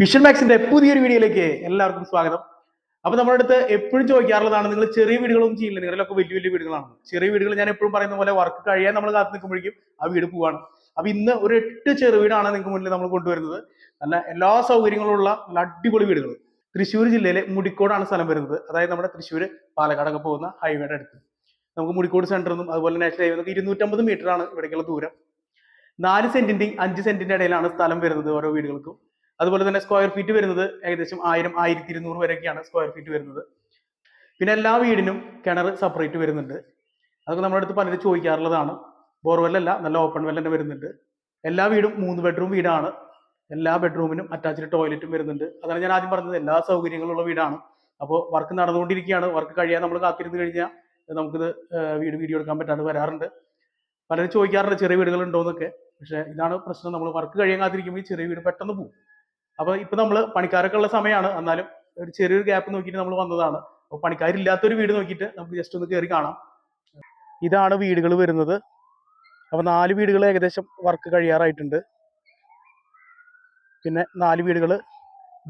Vision മാക്സിന്റെ പുതിയൊരു വീഡിയോയിലേക്ക് എല്ലാവർക്കും സ്വാഗതം. അപ്പൊ നമ്മുടെ അടുത്ത് എപ്പോഴും ചോദിക്കാറുള്ളതാണ് നിങ്ങൾ ചെറിയ വീടുകളൊന്നും ചെയ്യില്ല നിങ്ങളിലൊക്കെ വലിയ വലിയ വീടുകളാണ്. ചെറിയ വീടുകൾ ഞാൻ എപ്പോഴും പറയുന്ന പോലെ വർക്ക് കഴിയാൻ നമ്മൾ കാത്തു നിൽക്കുമ്പോഴേക്കും ആ വീട് പോവാണ്. അപ്പൊ ഇന്ന് ഒരു എട്ട് ചെറു വീടാണ് നിങ്ങൾക്ക് മുന്നിൽ നമ്മൾ കൊണ്ടുവരുന്നത്. നല്ല എല്ലാ സൗകര്യങ്ങളും ഉള്ള നല്ല അടിപൊളി വീടുകൾ. തൃശ്ശൂർ ജില്ലയിലെ മുടിക്കോടാണ് സ്ഥലം വരുന്നത്. അതായത് നമ്മുടെ തൃശ്ശൂർ പാലക്കാടൊക്കെ പോകുന്ന ഹൈവേയുടെ അടുത്ത്. നമുക്ക് മുടിക്കോട് സെന്ററിൽ നിന്നും അതുപോലെ നാഷണൽ ഹൈവേ നമുക്ക് ഇരുന്നൂറ്റമ്പത് ആണ് ഇവിടേക്കുള്ള ദൂരം. നാല് സെന്റിന്റെയും അഞ്ച് സെന്റിന്റെ ഇടയിലാണ് സ്ഥലം വരുന്നത് ഓരോ വീടുകൾക്കും. അതുപോലെ തന്നെ സ്ക്വയർ ഫീറ്റ് വരുന്നത് ഏകദേശം ആയിരം ആയിരത്തി ഇരുന്നൂറ് വരെയൊക്കെയാണ് സ്ക്വയർ ഫീറ്റ് വരുന്നത്. പിന്നെ എല്ലാ വീടിനും കിണർ സെപ്പറേറ്റ് വരുന്നുണ്ട്. അതൊക്കെ നമ്മുടെ അടുത്ത് പലരും ചോദിക്കാറുള്ളതാണ്. ബോർവെൽ അല്ല നല്ല ഓപ്പൺ വെൽ തന്നെ വരുന്നുണ്ട്. എല്ലാ വീടും മൂന്ന് ബെഡ്റൂം വീടാണ്. എല്ലാ ബെഡ്റൂമിനും അറ്റാച്ച്ഡ് ടോയ്ലറ്റും വരുന്നുണ്ട്. അതാണ് ഞാൻ ആദ്യം പറഞ്ഞത്. എല്ലാ സൗകര്യങ്ങളുള്ള വീടാണ്. അപ്പോൾ വർക്ക് നടന്നുകൊണ്ടിരിക്കുകയാണ്. വർക്ക് കഴിയാൻ നമ്മൾ കാത്തിരുന്ന് കഴിഞ്ഞാൽ നമുക്കിത് വീട് വീഡിയോ എടുക്കാൻ പറ്റാണ്ട് വരാറുണ്ട്. പലരും ചോദിക്കാറുണ്ട് ചെറിയ വീടുകളുണ്ടോ എന്നൊക്കെ. പക്ഷേ ഇതാണ് പ്രശ്നം. നമ്മൾ വർക്ക് കഴിയാൻ കാത്തിരിക്കുമ്പോൾ ചെറിയ വീട് പെട്ടെന്ന് പോകും അപ്പൊ ഇപ്പൊ നമ്മൾ പണിക്കാരൊക്കെ ഉള്ള സമയമാണ് എന്നാലും ഒരു ചെറിയൊരു ഗ്യാപ്പ് നോക്കിയിട്ട് നമ്മൾ വന്നതാണ്. അപ്പൊ പണിക്കാരില്ലാത്തൊരു വീട് നോക്കിയിട്ട് നമുക്ക് ജസ്റ്റ് ഒന്ന് കയറി കാണാം. ഇതാണ് വീടുകൾ വരുന്നത്. അപ്പൊ നാല് വീടുകൾ ഏകദേശം വർക്ക് കഴിയാറായിട്ടുണ്ട്. പിന്നെ നാല് വീടുകൾ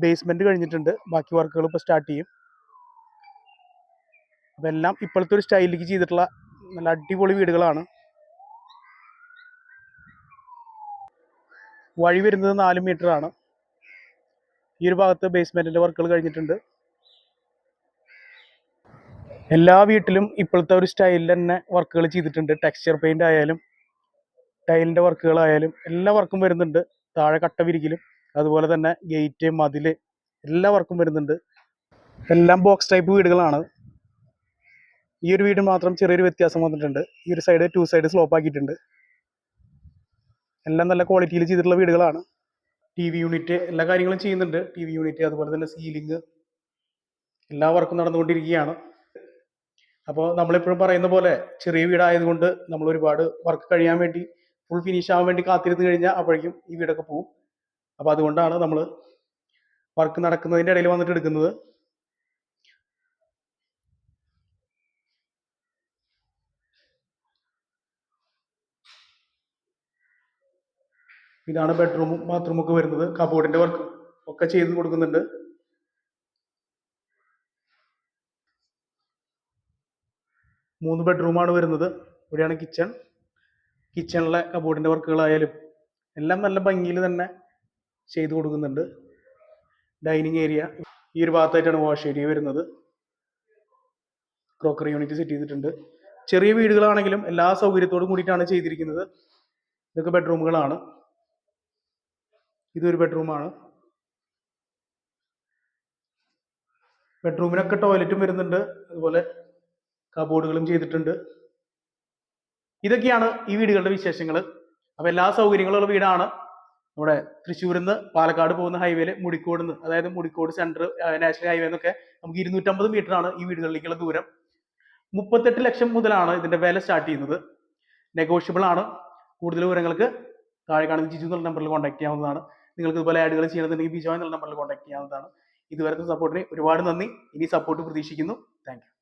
ബേസ്മെന്റ് കഴിഞ്ഞിട്ടുണ്ട്. ബാക്കി വർക്കുകൾ ഇപ്പോൾ സ്റ്റാർട്ട് ചെയ്യും. അതെല്ലാം ഇപ്പോഴത്തെ ഒരു സ്റ്റൈലിലേക്ക് ചെയ്തിട്ടുള്ള നല്ല അടിപൊളി വീടുകളാണ്. വഴി വരുന്നത് നാല് ആണ്. ഈ ഒരു ഭാഗത്ത് ബേസ്മെന്റിന്റെ വർക്കുകൾ കഴിഞ്ഞിട്ടുണ്ട്. എല്ലാ വീട്ടിലും ഇപ്പോഴത്തെ ഒരു സ്റ്റൈലിൽ തന്നെ വർക്കുകൾ ചെയ്തിട്ടുണ്ട്. ടെക്സ്ചർ പെയിന്റ് ആയാലും ടൈലിന്റെ വർക്കുകളായാലും എല്ലാ വർക്കും വരുന്നുണ്ട്. താഴെ കട്ട വിരിക്കലും അതുപോലെ തന്നെ ഗേറ്റ് മതിൽ എല്ലാ വർക്കും വരുന്നുണ്ട്. എല്ലാം ബോക്സ് ടൈപ്പ് വീടുകളാണ്. ഈ ഒരു വീട് മാത്രം ചെറിയൊരു വ്യത്യാസം വന്നിട്ടുണ്ട്. ഈ ഒരു സൈഡ് ടു സൈഡ് സ്ലോപ്പ് ആക്കിയിട്ടുണ്ട്. എല്ലാം നല്ല ക്വാളിറ്റിയിൽ ചെയ്തിട്ടുള്ള വീടുകളാണ്. ടി വി യൂണിറ്റ് എല്ലാ കാര്യങ്ങളും ചെയ്യുന്നുണ്ട്. ടി വി യൂണിറ്റ് അതുപോലെ തന്നെ സീലിംഗ് എല്ലാ വർക്കും നടന്നുകൊണ്ടിരിക്കുകയാണ്. അപ്പോൾ നമ്മളെപ്പോഴും പറയുന്ന പോലെ ചെറിയ വീടായതുകൊണ്ട് നമ്മൾ ഒരുപാട് വർക്ക് കഴിയാൻ വേണ്ടി ഫുൾ ഫിനിഷ് ആവാൻ വേണ്ടി കാത്തിരുന്ന് കഴിഞ്ഞാൽ അപ്പോഴേക്കും ഈ വീടൊക്കെ പോവും. അപ്പോൾ അതുകൊണ്ടാണ് നമ്മൾ വർക്ക് നടക്കുന്നതിന്റെ ഇടയിൽ വന്നിട്ട് എടുക്കുന്നത്. ഇതാണ് ബെഡ്റൂമും ബാത്റൂമും ഒക്കെ വരുന്നത്. കബോർഡിന്റെ വർക്ക് ഒക്കെ ചെയ്ത് കൊടുക്കുന്നുണ്ട്. മൂന്ന് ബെഡ്റൂമാണ് വരുന്നത്. ഇവിടെയാണ് കിച്ചൺ കിച്ചണിലെ കബോർഡിന്റെ വർക്കുകളായാലും എല്ലാം നല്ല ഭംഗിയിൽ തന്നെ ചെയ്ത് കൊടുക്കുന്നുണ്ട്. ഡൈനിങ് ഏരിയ ഈ ഒരു ഭാഗത്തായിട്ടാണ് വാഷ് ഏരിയ വരുന്നത്. ക്രോക്കറി യൂണിറ്റ് സെറ്റ് ചെയ്തിട്ടുണ്ട്. ചെറിയ വീടുകളാണെങ്കിലും എല്ലാ സൗകര്യത്തോടും കൂടിയിട്ടാണ് ചെയ്തിരിക്കുന്നത്. ഇതൊക്കെ ബെഡ്റൂമുകളാണ് ഇതൊരു ബെഡ്റൂമാണ്. ബെഡ്റൂമിനൊക്കെ ടോയ്ലറ്റും വരുന്നുണ്ട്. അതുപോലെ കബോർഡുകളും ചെയ്തിട്ടുണ്ട്. ഇതൊക്കെയാണ് ഈ വീടുകളുടെ വിശേഷങ്ങൾ അപ്പോൾ എല്ലാ സൗകര്യങ്ങളുള്ള വീടാണ്. നമ്മുടെ തൃശ്ശൂരിൽ നിന്ന് പാലക്കാട് പോകുന്ന ഹൈവേയിൽ മുടിക്കോട് നിന്ന് അതായത് മുടിക്കോട് സെന്റർ നാഷണൽ ഹൈവേ എന്നൊക്കെ നമുക്ക് ഇരുന്നൂറ്റമ്പത് ആണ് ഈ വീടുകളിലേക്കുള്ള ദൂരം. മുപ്പത്തെട്ട് ലക്ഷം മുതലാണ് ഇതിന്റെ വില സ്റ്റാർട്ട് ചെയ്യുന്നത്. നെഗോഷ്യബിൾ ആണ്. കൂടുതൽ വിവരങ്ങൾക്ക് താഴെ കാണുന്ന ജിജു എന്നുള്ള നമ്പറിൽ കോൺടാക്ട് ചെയ്യാവുന്നതാണ്. നിങ്ങൾക്ക് ഇതുപോലെ ആഡുകൾ ചെയ്യണമെന്നുണ്ടെങ്കിൽ ബിജോ എന്നുള്ള നമ്പറിൽ കോൺടാക്ട് ചെയ്യാവുന്നതാണ്. ഇതുവരത്തെ സപ്പോർട്ടിന് ഒരുപാട് നന്ദി. ഇനി സപ്പോർട്ട് പ്രതീക്ഷിക്കുന്നു. താങ്ക്